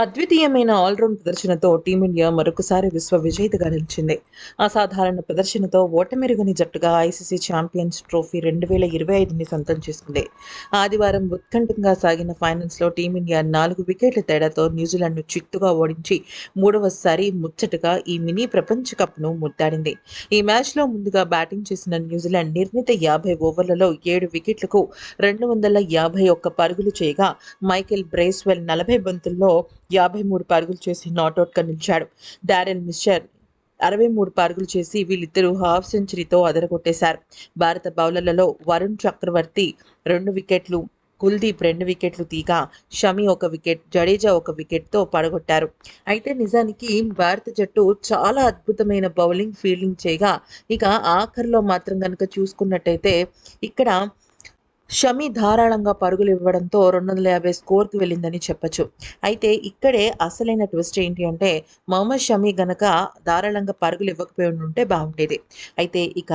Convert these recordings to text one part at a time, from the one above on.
అద్వితీయమైన all round ప్రదర్శనతో team India మరొకసారి విశ్వ విజేతగా నిలిచింది. అసాధారణ ప్రదర్శనతో ఓటమిరుగని జట్టుగా ఐసీసీ ఛాంపియన్స్ ట్రోఫీ రెండు వేల ఇరవై ఐదుని సొంతం చేసుకుంది. ఆదివారం ఉత్కంఠంగా సాగిన ఫైనల్స్లో టీమిండియా నాలుగు వికెట్ల తేడాతో న్యూజిలాండ్ను చిత్తుగా ఓడించి మూడవసారి ముచ్చటగా ఈ మినీ ప్రపంచ కప్ను ముద్దాడింది. ఈ మ్యాచ్లో ముందుగా బ్యాటింగ్ చేసిన న్యూజిలాండ్ నిర్ణీత యాభై ఓవర్లలో ఏడు వికెట్లకు రెండు వందల యాభై ఒక్క పరుగులు చేయగా మైకేల్ బ్రేస్వెల్ నలభై బంతుల్లో యాభై మూడు పరుగులు చేసి నాట్అవుట్గా నిలిచాడు డారెన్ మిషర్ అరవై మూడు పరుగులు చేసి వీళ్ళిద్దరూ హాఫ్ సెంచరీతో అదరగొట్టేశారు. భారత బౌలర్లలో వరుణ్ చక్రవర్తి రెండు వికెట్లు కుల్దీప్ రెండు వికెట్లు తీగా షమి ఒక వికెట్ జడేజా ఒక వికెట్తో పడగొట్టారు. అయితే నిజానికి భారత జట్టు చాలా అద్భుతమైన బౌలింగ్ ఫీల్డింగ్ చేయగా ఇక ఆఖరిలో మాత్రం కనుక చూసుకున్నట్టయితే ఇక్కడ షమి ధారాళంగా పరుగులు ఇవ్వడంతో రెండు వందల యాభై స్కోర్కి వెళ్ళిందని చెప్పచ్చు. అయితే ఇక్కడే అసలైన ట్విస్ట్ ఏంటి అంటే మొహమ్మద్ షమి గనక ధారాళంగా పరుగులు ఇవ్వకపోయి ఉంటే బాగుండేది. అయితే ఇక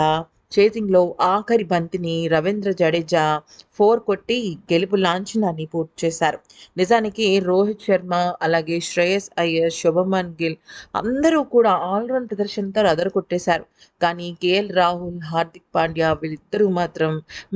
చేసింగ్లో ఆఖరి బంతిని రవీంద్ర జడేజా ఫోర్ కొట్టి గెలుపు లాంఛనాన్ని పూర్తి చేశారు. నిజానికి రోహిత్ శర్మ అలాగే శ్రేయస్ అయ్యర్ శుభమన్ గిల్ అందరూ కూడా ఆల్రౌండ్ ప్రదర్శనతో అదరు కొట్టేశారు. కానీ కేఎల్ రాహుల్ హార్దిక్ పాండ్యా వీళ్ళిద్దరూ మాత్రం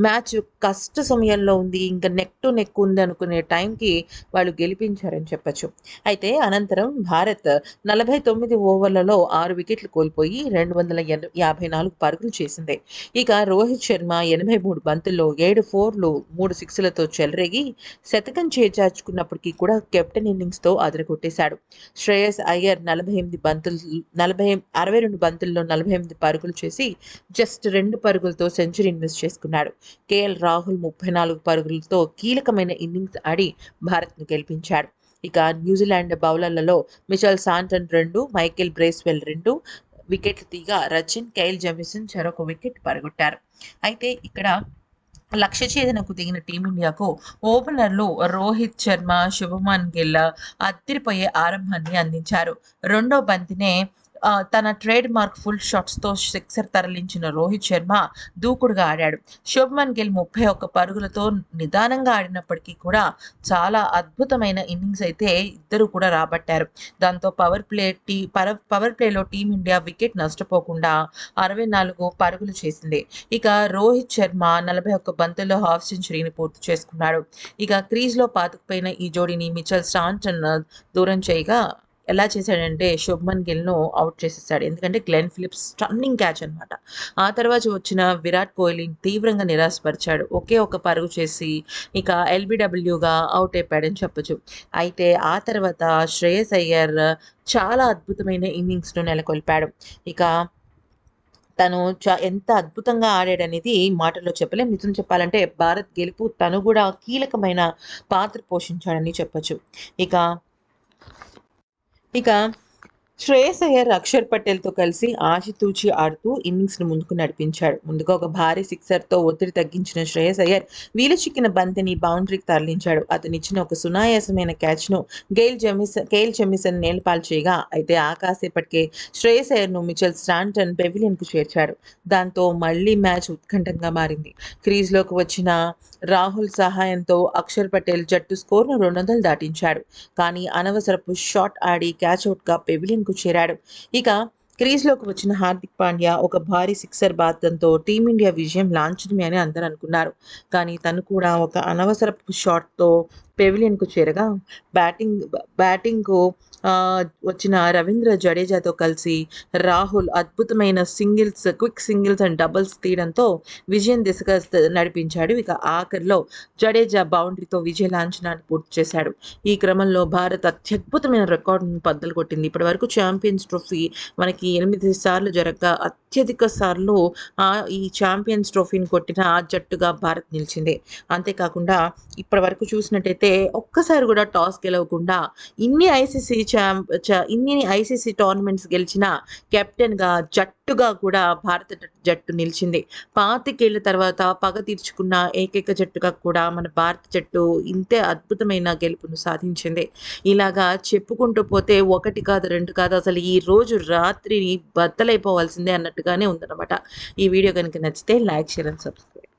మ్యాచ్ కష్ట సమయంలో ఉంది. ఇంకా నెక్ టు నెక్ ఉంది అనుకునే టైంకి వాళ్ళు గెలిపించారని చెప్పచ్చు. అయితే అనంతరం భారత్ నలభై తొమ్మిది ఓవర్లలో ఆరు వికెట్లు కోల్పోయి రెండు వందల యాభై నాలుగు పరుగులు చేసింది. ఇక రోహిత్ శర్మ ఎనభై మూడు బంతుల్లో ఏడు ఫోర్లు మూడు సిక్స్లతో చెలరేగి శతకం చేజార్చుకున్నప్పటికీ కూడా కెప్టెన్ ఇన్నింగ్స్తో అదరగొట్టేశాడు. శ్రేయస్ అయ్యర్ నలభై ఎనిమిది బంతులు నలభై అరవై రెండు బంతుల్లో నలభై ఎనిమిది పరుగులు చేసి జస్ట్ రెండు పరుగులతో సెంచరీ ఇన్వెస్ట్ చేసుకున్నాడు. కేఎల్ రాహుల్ ముప్పై నాలుగు పరుగులతో కీలకమైన ఇన్నింగ్స్ ఆడి భారత్ను గెలిపించాడు. ఇక న్యూజిలాండ్ బౌలర్లలో మిషల్ సాంటన్ రెండు మైకేల్ బ్రేస్వెల్ రెండు వికెట్లు తీగా రచిన్ కైల్ జమిసన్ చెరొక వికెట్ పరగొట్టారు. అయితే ఇక్కడ లక్ష్య ఛేదనకు దిగిన టీమిండియాకు ఓపెనర్లు రోహిత్ శర్మ శుభమన్ గిల్ అత్తిరిపోయే ఆరంభాన్ని అందించారు. రెండో బంతినే తన ట్రేడ్ మార్క్ ఫుల్ షాట్స్తో సిక్సర్ తరలించిన రోహిత్ శర్మ దూకుడుగా ఆడాడు. శుభ్మన్ గిల్ ముప్పై ఒక్క పరుగులతో నిదానంగా ఆడినప్పటికీ కూడా చాలా అద్భుతమైన ఇన్నింగ్స్ అయితే ఇద్దరు కూడా రాబట్టారు. దాంతో పవర్ ప్లే టీ పవర్ ప్లేలో టీమిండియా వికెట్ నష్టపోకుండా అరవై నాలుగు పరుగులు చేసింది. ఇక రోహిత్ శర్మ నలభై ఒక్క బంతుల్లో హాఫ్ సెంచరీని పూర్తి చేసుకున్నాడు. ఇక క్రీజ్లో పాతుకుపోయిన ఈ జోడీని మిచల్ స్టాంటన్ దూరం చేయగా ఎలా చేశాడంటే శుభ్మన్ గిల్ను అవుట్ చేసేసాడు. ఎందుకంటే గ్లెన్ ఫిలిప్స్ స్టన్నింగ్ క్యాచ్ అనమాట ఆ తర్వాత వచ్చిన విరాట్ కోహ్లీ తీవ్రంగా నిరాశపరిచాడు. ఒకే ఒక పరుగు చేసి ఇక ఎల్బిడబ్ల్యూగా అవుట్ అయిపోయాడని చెప్పచ్చు. అయితే ఆ తర్వాత శ్రేయస్ అయ్యర్ చాలా అద్భుతమైన ఇన్నింగ్స్ను నెలకొల్పాడు. ఇక తను చా ఎంత అద్భుతంగా ఆడాడనేది మాటల్లో చెప్పలేం. నిజం చెప్పాలంటే భారత్ గెలుపు తను కూడా కీలకమైన పాత్ర పోషించాడని చెప్పచ్చు. ఇక ఇక శ్రేయస్ అయ్యర్ అక్షర్ పటేల్తో కలిసి ఆచితూచి ఆడుతూ ఇన్నింగ్స్ను ముందుకు నడిపించాడు. ముందుగా ఒక భారీ సిక్సర్తో ఒత్తిడి తగ్గించిన శ్రేయస్ అయ్యర్ వీలు చిక్కిన బంతిని బౌండరీకి తరలించాడు. అతనిచ్చిన ఒక సునాయాసమైన క్యాచ్ను గెయిల్ జెమిసన్ గెయిల్ జెమిసన్ నేలపాలు చేయగా అయితే ఆ కాసేపటికే శ్రేయస్ అయ్యర్ను మిచెల్ స్టాంటన్ పెవిలియన్కు చేర్చాడు. దాంతో మళ్ళీ మ్యాచ్ ఉత్కంఠంగా మారింది. క్రీజ్లోకి వచ్చిన రాహుల్ సహాయంతో అక్షర్ పటేల్ జట్టు స్కోర్ను రెండు వందలు దాటించాడు. కానీ అనవసరపు షాట్ ఆడి క్యాచ్ అవుట్గా పెవిలియన్ కు చేరాడు. ఇక క్రీజ్లోకి వచ్చిన హార్దిక్ పాండ్యా ఒక భారీ సిక్సర్ బాధంతో టీమిండియా విజయం లాంఛనమే అని అందరూ అనుకున్నారు. కానీ తను కూడా ఒక అనవసరపు షాట్తో పెవిలియన్కు చేరగా బ్యాటింగ్ బ్యాటింగ్కు వచ్చిన రవీంద్ర జడేజాతో కలిసి రాహుల్ అద్భుతమైన singles quick singles and doubles తీయడంతో విజయం దిశగా నడిపించాడు. ఇక ఆఖరిలో జడేజా బౌండరీతో విజయ లాంఛనాన్ని పూర్తి చేశాడు. ఈ క్రమంలో భారత్ అత్యద్భుతమైన రికార్డును బద్దలు కొట్టింది ఇప్పటి వరకు ఛాంపియన్స్ ట్రోఫీ మనకి ఎనిమిది సార్లు జరగగా అత్యధిక సార్లు ఈ ఛాంపియన్స్ ట్రోఫీని కొట్టిన జట్టుగా భారత్ నిలిచింది. అంతేకాకుండా ఇప్పటి వరకు చూసినట్టయితే ఒక్కసారి కూడా టాస్ గెలవకుండా ఇన్ని ఐసీసీ ఛాంప్ ఇన్ని ఐసీసీ టోర్నమెంట్స్ గెలిచిన కెప్టెన్గా జట్టుగా కూడా భారత జట్టు నిలిచింది. పాతికేళ్ళ తర్వాత పగ తీర్చుకున్న ఏకైక జట్టుగా కూడా మన భారత జట్టు ఇంతే అద్భుతమైన గెలుపును సాధించింది. ఇలాగా చెప్పుకుంటూ పోతే ఒకటి కాదు రెండు కాదు అసలు ఈ రోజు రాత్రిని బద్దలైపోవాల్సిందే అన్నట్టుగానే ఉందన్నమాట. ఈ వీడియో కనుక నచ్చితే లైక్ షేర్ అండ్ సబ్స్క్రైబ్.